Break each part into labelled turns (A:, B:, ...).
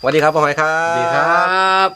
A: สวัสดีครับพ่อหอยครับ
B: สวัสดีครับ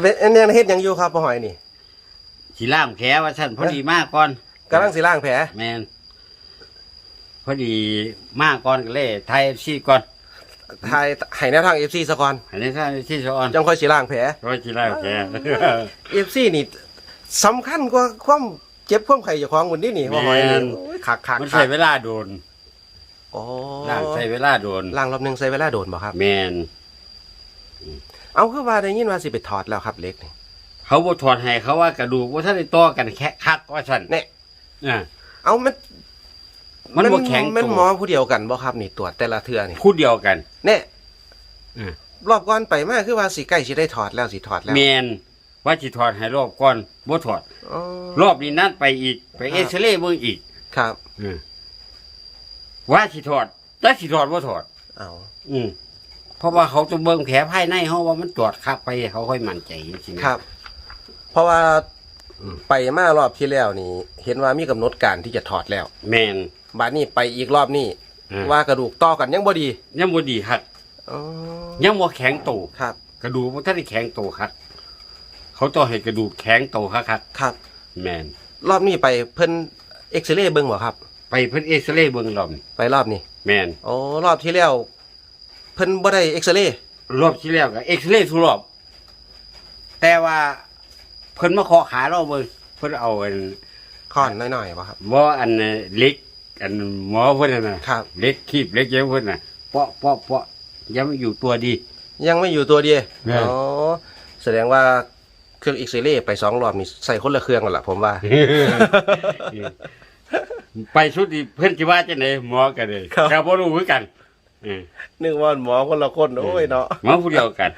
A: เวอันนี้เฮ็ดหยังอยู่ครับพ่อหอยนี่
B: สีล่ามแขว่าท่านพอดีมากก่อน
A: กำลังสิล้างแผล
B: แมนพอดีมากก่อนก็เลยไทยชีก่อน
A: ทายให้แนวทาง FC ซะก่อน
B: อันนี้ท่านชีสะออน
A: จังค่อยสิล้างแผล
B: เพราะสีล่ามแข
A: FC นี่สำคัญกว่าความเจ็บความไข้เจ้าของคนนี้นี่พ่อหอยนี่โอ้ยคักคัก
B: มัน
A: คั
B: ใช้
A: ก
B: เวลาโดน
A: โอ้
B: ล่างใช้เวลาโดน
A: ล้างรอบหนึงใช้เวลาโดนบ่ครับ
B: แมน
A: เอาคือว่าได้ยินว่าสิไปถอดแล้วครับเล็กนี่
B: เขาบ่ถอดให้เขาว่ากระดูกว่าท่านได้ต่อกันแค่คักว่าท่าน
A: เนี่ย
B: อ่า
A: เอามัน
B: มันบ่แข็ง
A: มัน
B: ตัว
A: หมอผู้เดียวกันบ่ครับนี่ตรวจแต่ละเทื่อนี่
B: คู่เดียวกัน
A: เนี่ย
B: อ่า
A: รอบก่อนไปมาคือว่าสิใกล้สิได้ถอดแล้วสิถอดแล้ว
B: แมนว่าสิถอดให้รอบก่อนบ่ถอด
A: อ๋อ
B: รอบนี้นัดไปอีก ไป
A: ครับ
B: เอ็กซเรย์เบิ่งอีก
A: ครับ
B: อืม ว่าสิถอดแต่สิถอดบ่ถอด
A: เอา
B: อืมเพราะว่าเขาจะเบิ่งแผลภายในเขาว่ามันตรวจคักไปเขาค่อยมั่นใจจริงๆ
A: ครับ เพราะว่าไปมารอบที่แล้วนี่ เห็นว่ามีกำหนดการที่จะถอดแล้ว
B: แมน
A: บาดนี้ไปอีกรอบนี้
B: อ่า
A: ว่ากระดูกต่อกันยังบ่ดี
B: ยังบ่ดีครับ
A: อ๋อ
B: ยังบ่แข็งโต
A: ครับ
B: กระดูกมันถ้าได้แข็งโตครับเขาต้องให้กระดูกแข็งโตครับครับ
A: ครับ
B: แมน
A: รอบนี้ไปเพิ่นเอ็กซเรย์เบิ่งบ่ครับ
B: ไปเพิ่นเอ็กซเรย์เบิ่งรอบนี้
A: ไปรอบนี้
B: แมน
A: โอ้รอบที่แล้วเพิ่นบ่ได้เอ็กซเรย์
B: รอบที่แล้วก็เอ็กซเรย์ทุกรอบ แต่ว่าเพิ่นมาขอขาเราเบิ่งเพิ่นเอาอัน
A: ค่อนน้อยๆบ่ครับ
B: บ่อันเล็ก อันหมอเพิ่นน่ะนะครับ เล็กคีบเล็กเยอะเพิ่นน่ะเปาะเปาะเปาะยังอยู่ตัวดี
A: ยังไม่อยู่ตัวเดียว
B: แม่
A: อ๋อแสดงว่าเครื่องเอ็กซเรย์ไปสองรอบนี่ใส่คนละเครื่องกันล่ะผมว่า
B: ไปชุดนี้เพื่อนจิว่าจะไหนหมอกันเลย
A: ครับ
B: ก็บ่รู้คือกันเออ
A: นึกว่าหมอคนละคนโอ้ยเนาะ
B: หมอผู้เดียวกัน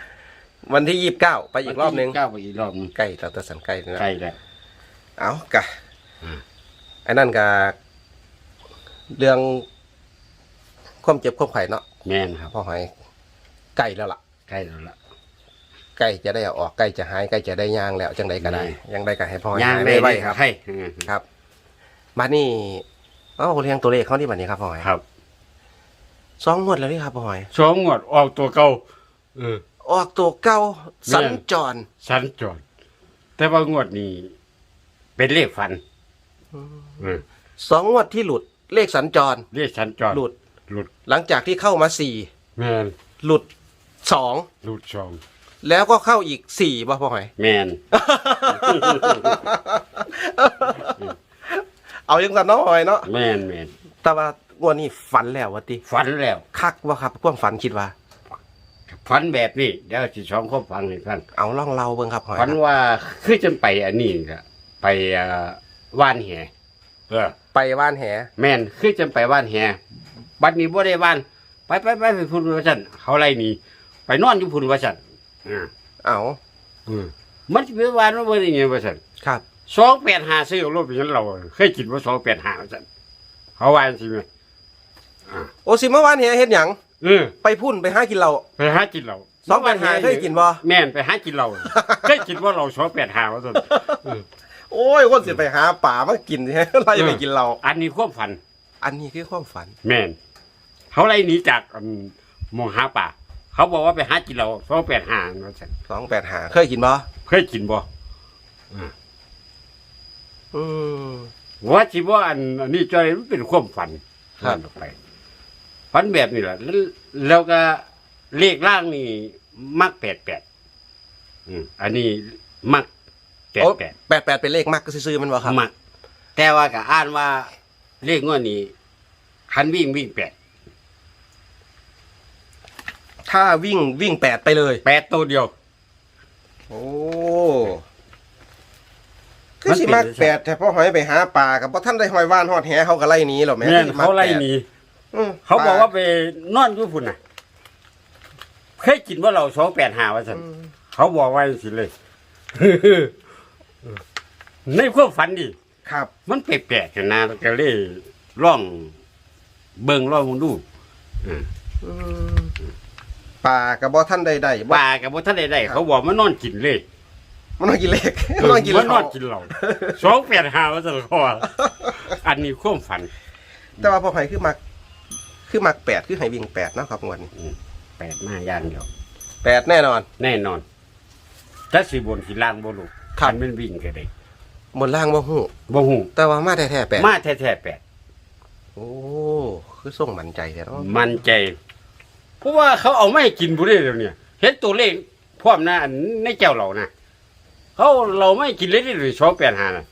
A: วันที่ยี่สิบเก้าไปอีกรอบหนึง
B: ก้าวไปอีกรอบหนึง
A: ใกล้เราตะสันใกล้แล้ว
B: ใกล้แล้ว
A: เอากะ
B: อืม
A: ไอ้นั่นกะเรื่องความเจ็บความไข้เนาะ
B: แม่นครับ
A: พ่อหอยใกล้แล้วล่ะ
B: ใกล้แล้วล่ะ
A: ใกล้จะได้เอาออกใกล้จะหายใกล้จะได้ย่างแล้วจังใดก็ได้
B: นี่
A: ยังได้ก็ให้พ่อหอย
B: ย่าง
A: หาย
B: ได้
A: ไว้
B: ได้
A: ครับ
B: ให้เออ
A: ครับ บัดนี้เอ้าเรียงตัวเลขเขาที่บัดนี้ครับพ่อหอย
B: ครับ
A: สองงวดแล้วนี่ครับพ่อหอย
B: สองงวดออกตัวเก่าเออ
A: ออกตัวเก้า
B: แม่น
A: สัญจร
B: สัญจร แต่ว่างวดนี้เป็นเลขฝันเออ
A: สองงวดที่หลุดเลขสัญจร
B: เลขสัญจร
A: หลุด
B: หลุด
A: หลังจากที่เข้ามาสี่
B: แม่น
A: หลุดสอง
B: หลุดสอง
A: แล้วก็เข้าอีกสี่ป่ะพ่อหอย
B: แม่น
A: เอายังสันเน้องหอยเนาะ
B: แม่นแม่น
A: แต่ว่างวดนี้ฝันแล้ววะติ
B: ฝันแล้ว
A: คักว่าครับความฝันคิดว่า
B: ฝันแบบนี้เดี๋ยวสิสองข้อฟังให้ฟัง
A: เอาล่องเราเบิ่งครับหอย
B: ฝันว่าคือจนไปอันนี้ละไปอ่าว่านแหเออ
A: ไปว่านแห
B: แม่นคือจนไปว่านแหบัดนี้บ่ได้ว่าน ไปไปไปไปพุ่นว่าซั่นเขาไล่หนีไปนอนอยู่พุ่นว่าซั่นอ่า
A: เอา
B: อืมมันสิไปว่านว่าบ่ได้ไงว่าซั่น
A: ครับ
B: 285ซื้อเอารถไปยันเราเคยคิดว่า285ว่าซั่นเขาว่าจังซี่แม่อ่า
A: โอสิมาว่านแหเฮ็ดหยัง
B: เออ
A: ไปพุ่นไปหากินเหล้า
B: ไปหากินเหล้า
A: สองปัญหาเคยกินบ่
B: แม่นไปหากินเหล้าเคยคิดว่าเรา285ว่าซั่นเออ
A: โอ้ยคนสิไปหาป่ามากินสิไล่ไปกินเหล้า
B: อันนี้ความฝัน
A: อันนี้คือความฝัน
B: แม่นเขาไล่หนีจากอันหมองหาป่า เขาบอกว่าไปหากินเราสองแปดหาว่าซั่น
A: สองแปดหาเคยกินบ่
B: เคยกินบ่
A: อืม
B: ว่าจิว่าอันอันนี้จอยมันเป็นความฝัน
A: ครับ
B: ฝันออกไปฝันแบบนี้แหละแล้วแล้วก็เลขล่างนี่มักแปดแปดอืมอันนี้มักแปด
A: โอ้
B: แปด
A: แปดแปดเป็นเลขมักซื่อๆมันบ่ครับ
B: มัก แต่ว่าก็อ่านว่าเลขงวดนี้คันวิ่งวิ่งแปด
A: ถ้าวิ่งวิ่งแปดไปเลย
B: แปดตัวเดียว
A: โอ้ คือสิมักแปดแต่พ่อหอยไปหาปลากับพ่ท่านได้หอยว่านหอดแหเขาก็ไล่หนีหรอแม่
B: แม่น
A: คือสิมั
B: เขาไล่
A: แปด
B: หนี
A: อืม
B: เขาบอก
A: ปล
B: ว่าไปนอนอยู่พุ่นน่ะเคยกินว่าเราสองแปดหาว่าสัน
A: อืม
B: เขาบอกไว้สิเลยในความฝันดิ
A: ครับ
B: มันแปลกๆกันนะแล้วก็เลยร่อง เบิ่งร่องมึงดู
A: อืมปลากับบ่ท่านใดใดบ่
B: ป่ากับบ่ท่านใดๆเขาบอกมันนอนกินเลย
A: มันนอนกินเลขมันนอนกิน
B: มันน
A: เห
B: อ
A: ล้าน
B: กินเราสองแปดหาว่าสันเขาว่าอันนี้ความฝัน
A: แต่ว่าพ่อหอยคือมัก คือมักแปดคือให้วิ่งแปดเนาะครับงวดนี้
B: อืมแปดมาอย่างเดียว
A: แปดแน่นอน
B: แน่นอนถ้าสิบนสิล่างบ่ลูก
A: ครับ
B: คันมันวิ่งก็ได้
A: บนล่างบ่ฮู้
B: บ่ฮู้
A: แต่ว่ามาแท้ๆแปด
B: มาแท้ๆแปด
A: โอ้คือส่งมั่นใจแท้เนาะ
B: มันใจ เพราะว่าเขาเอาไม่กินบุได้แล้วเนี่ยเห็นตัวเลขพร้อมหน้าอันในแก้วเรานะ เขาเราไม่กินเลยที่หรือชอบแปดหานะ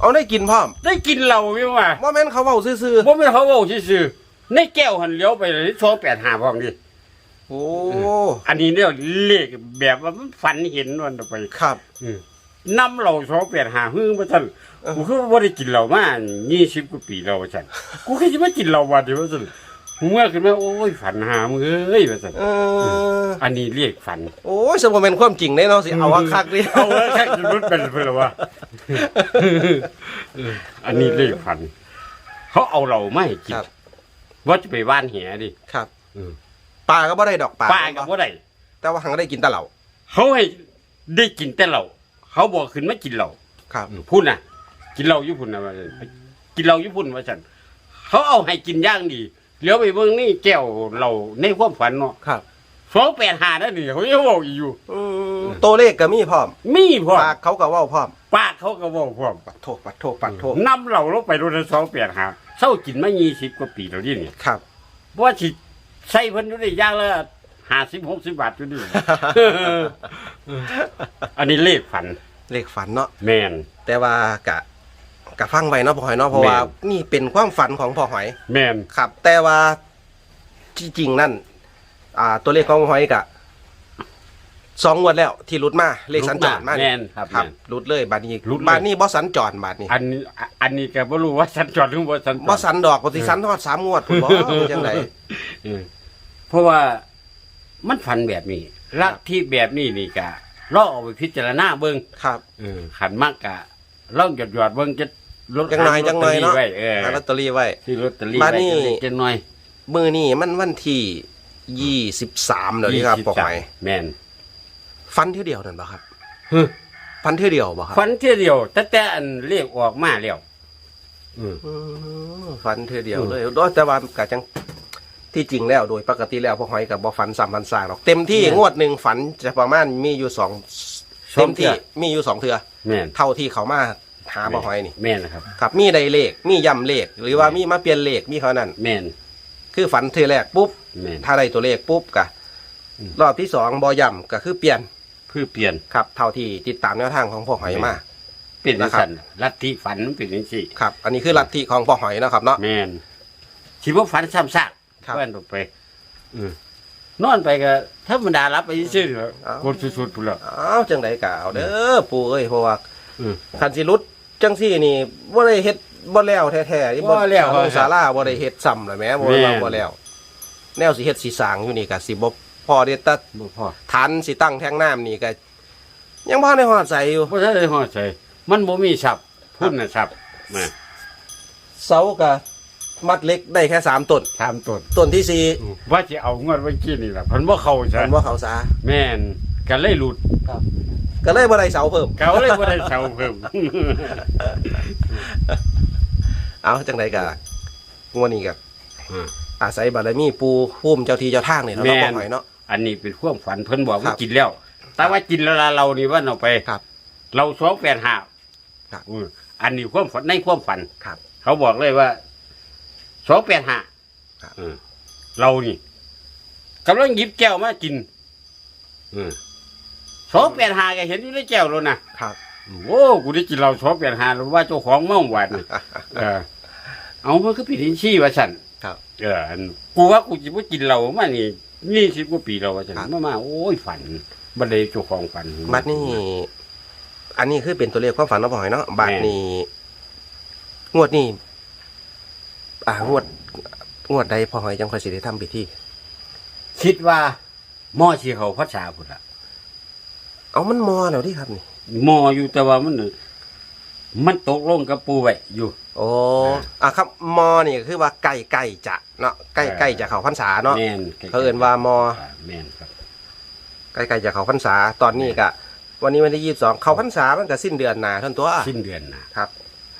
A: เอาได้กินพร้อม
B: ได้กินเราไม่ว่า
A: บ่แม่นเขาเว้าซื่อ
B: บ่ไม่นเขาบอกซื่อๆในแก้วหันเลี้ยวไปเลยชอบแปดหาพร้อมดิ
A: ๆโอ้
B: อันนี้เนี่ยเลขแบบว่ามันฝันเห็นวันต่อไป
A: ครับ
B: อืมนำเราชอบแปดหาฮึ่งมาท่าน
A: เออ
B: กูคือว่าได้กินเรามายี่สิบกว่าปีเราฉันกูแค่จะมากินเราวันเดียวว่า ท่านเมื่อขึ้นมาโอ้ยฝันหามึงเอ้ยว่าท่าน
A: เออ
B: อันนี้เรียกฝัน
A: โอ้ยสมบูรณ์เป็นความจริงได้เนาะสิเอาว่าคักดิ
B: เอาไว้แค่จะรุดเป็นเพื่อว่าอันนี้เรียกฝัน เขาเอาเราไม่ให้กิน
A: ครับ
B: ว่าจะไปว่านแหดิ
A: ครับ
B: อืม
A: ปลาก็บ่ได้ดอกปลา
B: ป้ากับว่าได้
A: แต่ว่าหังได้กินแต่เหล่า
B: เขาให้ได้กินแต่เราเขาบอกขึ้นไม่กินเรา
A: ครับ
B: พูดนะกินเราญี่ปุ่นนะว่าซั่นกินเราญี่ปุ่นว่าฉันเขาเอาให้กินอย่างดี เลี้ยวไปเบิ่งนี่แก้วเราในความฝันเนาะ
A: ครับ
B: สองแปดหาได้นี่เขายังบอกอีกอยู่
A: อืมตัวเลขก็มีพร้อม
B: มีพร้อม
A: ปากเขาก็เว้าพร้อม
B: ปากเขาก็บอกพร้อม
A: ปัดโทษปัดโทษปัดโทษ
B: นำเราลงไปรถสองแปดหาเศร้ากินมายี่สิบกว่าปีแล้วนี่นี่
A: ครับ
B: เพราะว่าสิใส่เพิ่นอยู่ได้อย่างละห้าสิบหกสิบบาทอยู่นี่อันนี้เลขฝัน
A: เลขฝันเนาะ
B: แมน
A: แต่ว่ากะ กะฟังไว้เนาะพ่อหอยเนาะเพราะว่า
B: แม่
A: นี่เป็นความฝันของพ่อหอย
B: แมน
A: ครับ แต่ว่าที่จริงนั่น อ่า ตัวเลขของพ่อหอยกะสองงวดแล้ว ที่หลุดมาเลขสัญจรมา
B: แม
A: นี่
B: นครับ
A: ครับ
B: แม่น
A: หลุดเลยบาดนี้
B: หลุดเลย
A: บาดนี้บ่สัญจรบาดนี้
B: อันนี้อันนี้ก็บ่รู้ว่าสัญจรหรือบ่สัญจร
A: บ่สันดอกปฏิสันทอดสามงวดพุ่นบ่เป็นจังได
B: เออเพราะว่ามันฝันแบบนี้ลัทธิแบบนี้นี่กะลองเอาไปพิจารณาเบิ่ง
A: ครับ
B: เออขันมากกะลองหยอดหยอดๆเบิ่งจะ ลด
A: จังหน่อยจังหน่อยเนาะ
B: ไว้เออ
A: หาลอตเตอรี่ไว้
B: ที่ลอตเตอรี่
A: บั
B: ไว้
A: ดนี้
B: จังเล็กจังหน่อย
A: มือนี่มันวันที่ยี่สิบสามแล้วนี่ครับพ่อหอย
B: แม่น
A: ฟันเที่ยวเดียวนั่นบ่ครับ
B: ฮึ
A: ฟันเที่ยวเดียวบ่ครับ
B: ฝันเที่ยวเดียวแต่แต่อันเรียกออกมาแล้วอืม
A: อืมฟันเที่ยวเดียว
B: อืม
A: เลยโดยแต่ว่ากะจังที่จริงแล้วโดยปกติแล้วพ่อหอยกับบ่ฟันสามพันสร้างหรอกเต็มที่งวดหนึ่งฝันจะประมาณมีอยู่สองเต็มที่มีอยู่สองเทือ
B: แม่น
A: เท่าที่เขามา หาพ่อหอยนี่
B: แม่นนะครับ
A: ครับ มีใดเลขมีย่ำเลข หรือว่ามีมาเปลี่ยนเลขมีเท่านั้น
B: แม่น
A: คือฝันเทือแรกปุ๊บ
B: แม่น
A: ถ้าได้ตัวเลขปุ๊บกะ
B: อืม
A: รอบที่สองบอย่ำก็คือเปลี่ยน
B: เพื่อเปลี่ยน
A: ครับเท่าที่ติดตามแนวทางของพ่อหอยมา
B: เป็นจัง
A: นะครับ
B: ซั่นลัทธิฝันมันเป็นจังซี่
A: ครับ อันนี้คือลัทธิของพ่อหอยนะครับเนาะ
B: แม่นสิบ่ฝันซ้ำซาก
A: ครับ
B: เพิ่นออกไปอืมนอนไปก็ธรรมดารับไปซื่อๆเถอะ
A: อ้าว
B: กดสุดๆพุ่นแล้ว
A: อ้าวจังไดกะเอาเด้อปู่เอ้ยเพราะว่า
B: อืม
A: คันสิรุด จังซี่นี่บ่ได้เฮ็ดบ่แล้วแท้ๆที่
B: บ่แล้ว
A: ของศาลาบ่ได้เฮ็ดซ้ำเลยแหม่บ่
B: แม่
A: ว่าบ่แล้ว แนวสิเฮ็ดสิสร้างอยู่นี่ก็สิบ่พอเด้แต่
B: บ่พอ
A: ฐานสิตั้งแท่งน้ำนี่ก็ยังบ่ได้ฮอดใส่อยู่
B: บ่ทันได้ฮอดใจมันบ่มีทรัพย์พุ่นน่ะทรัพย์มา
A: เสาก็มัดเล็กได้แค่สามต้น
B: ถามต้น
A: ต้นที่สี่
B: ว่าสิเอาเงินไว้กินนี่ล่ะเพิ่นบ่เข้าซะ
A: มันว่าเขาซา
B: แม่นก็เลยหลุด
A: ก็เลยบ่ได้เสาเพิ่ม
B: เขาเลยบ่ได้เซาเพิ่ม
A: เอาจังไดก็งวดนี้ก็
B: อ่า
A: อาศัยบารมีปู่ภูมิเจ้าที่เจ้าทางนี่เนาะ
B: แม่น
A: บ่หน่อยเนาะ
B: อันนี้เป็นความฝันเพิ่นบอก
A: ครั
B: ว่า
A: บ
B: กินแล้ว แต่ว่ากินแล้วล่ะเรานี่ว่าเอาไป
A: ครับ
B: เราสองแปดห้า
A: ครับ
B: อืมอันนี้ความฝันในความฝัน
A: ครับ
B: เขาบอกเลยว่าสองแปดห้า
A: ครับ
B: เรานี่กำลังหยิบแก้วมากิน สองแปดห้าก็เห็นอยู่ในแก้วแล้วนะครับ โอ้กูได้กินเราสองแปดห้าหรือว่าเจ้าของเมาหวานนี่เออ เอามันก็ผิดอินชี่ว่าฉัน
A: ครับ
B: เอออันกูว่ากูจะไม่กินเรามานี่นี่สิบกว่าปีเราว่าฉัน
A: ครับ
B: มามาโอ้ยฝันบันไดเจ้าของฝัน
A: บัดนี้ อันนี้คือเป็นตัวเลขความฝันเนาะบ่หน่อยเนาะบัดนี้ งวดนี้อ่างวด งวดใดพ่อหอยจังค่อยสิได้ทำพิธี
B: คิดว่าหม้อชีเขาพัชชาพุ่นละ
A: เอามันมอแล้วที่ครับนี่
B: หม้ออยู่แต่ว่ามันมันตกลงกับปูไว้อยู่
A: โอ้อะครับมอนี่ก็คือว่าใกล้ใกล้จะเนาะใกล้ใกล้จะเข้าพรรษาเนาะ
B: แม่น
A: เขาเอิ้นว่ามอ
B: แม่นครับ
A: ใกล้ๆจะเข้าพรรษาตอนนี้ก็วันนี้วันที่ยี่สิบสองเข้าพรรษามันก็สิ้นเดือนหนาท่านตัว
B: สิ้นเดือนนะครับ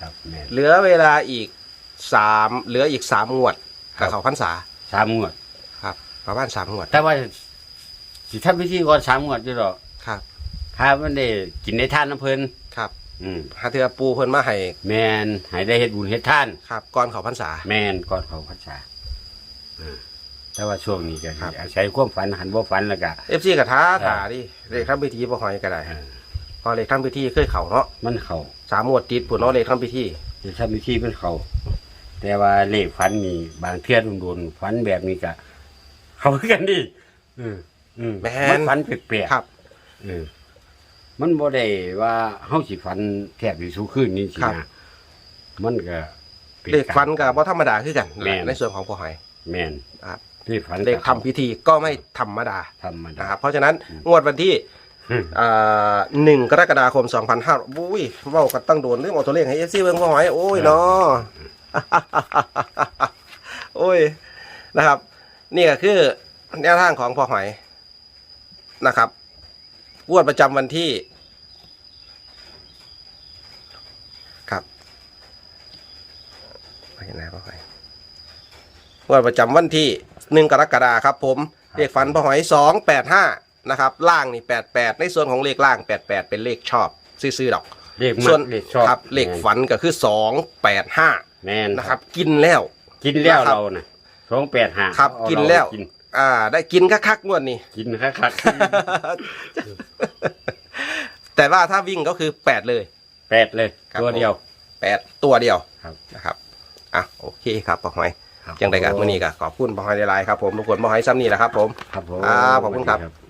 B: ครับแม่น
A: เหลือเวลาอีกสามเหลืออีกสามงวด
B: ครั
A: กับบเขาพรรษา
B: สามงวด
A: ครับประมาณสามงวด
B: แต่ว่าสิทำพิธีก่อนสามงวดอยู่หรอก
A: ครับ
B: ถ้ามันได้กินในท่านน้ำเพลิน
A: ครับ
B: อืม
A: หาเทือปูเพิ่นมาให้
B: แมนให้ได้เฮ็ดบุญเฮ็ดท่าน
A: ครับ ก่อนเขาพรรษา
B: แมนก่อนเขาพรรษาอ่าแต่ว่าช่วงนี้ก็
A: ครับ
B: อาศัยความฝันหันบ่ฝันแล้วก็
A: เอฟซีกับท้า
B: ครับ
A: ถาดิเลขทำพิธีบ่หอยก็ได้
B: อ่า
A: พอเลขทำพิธีเคยเข่าเนาะ
B: มันเขา
A: สามงวดติดผุนเนาะเลขทำพิธี
B: จะทำพิธีมันเขาแต่ว่าเลขฝันนี่บางเทื่อโดนๆฝันแบบนี้ก็เขาคือกันดิอืมอืม
A: แม่
B: มัน
A: น
B: ฝันแปลกๆ
A: ครับ
B: เออ มันบ่ได้ว่าเฮาสิฝันแทบสิสู้คืนนี่สิ
A: ครับ
B: นะมันก็ป็
A: เลขฟันกับบ่ธรรมดาคือกัน
B: แม่น
A: ในส่วนของพ่อหอย
B: แม่น
A: ครับ
B: เลขฝัน
A: เลขทำพิธีก็ไม่ธรรมดา
B: ธรรมดา
A: นะครับเพราะฉะนั้นงวดวันที่อ่าหนึ่งกรกฎาคม2 5 0 0บุ้ยเว้ากันตั้งโดนเรื่องเอาตัวเลขให้เอฟซีเบิ่งพ่อหอยโอ้ยเนาะ โอ้ยนะครับ นี่ก็คือแนวทางของพ่อหอยนะครับ งวดประจำวันที่ ครับไปนะพ่อหอยงวดประจำวันที่หนึ่งกรกฎาครับ ผมเลขฝันพ่อหอยสองแปดห้านะครับ ล่างนี่แปดแปดในส่วนของเลขล่างแปดแปดเป็นเลขชอบ ซื้อๆดอก
B: เลขมั
A: ส่วน
B: กเลขชอบ
A: ครับเลขฝันก็คือสองแปดห้า
B: แม่น
A: นะครับ กินแล้ว
B: กินแล้ว
A: นะครับ
B: เราน่ะ285
A: ครับ
B: เอา
A: กิน
B: เรา
A: แล้ว
B: กิน
A: อ่า ได้กินคักๆงวดนี้
B: กินคัก
A: แต่ว่าถ้าวิ่งก็คือแปดเลย
B: ๆแปดเลย
A: ครับ
B: ตัวเดียว
A: แปดตัวเดียว
B: ครับ
A: นะครับอะโอเคครับปอหอย
B: ครับ
A: ยังไงกับมื่อนี้ก็ขอบคุณปอหอยในไลน์ครับผมทุกคนปอหอยซ้ำนี่แหละครับผม
B: ครับผม
A: ครับขอบคุณครับ
B: สวัสดี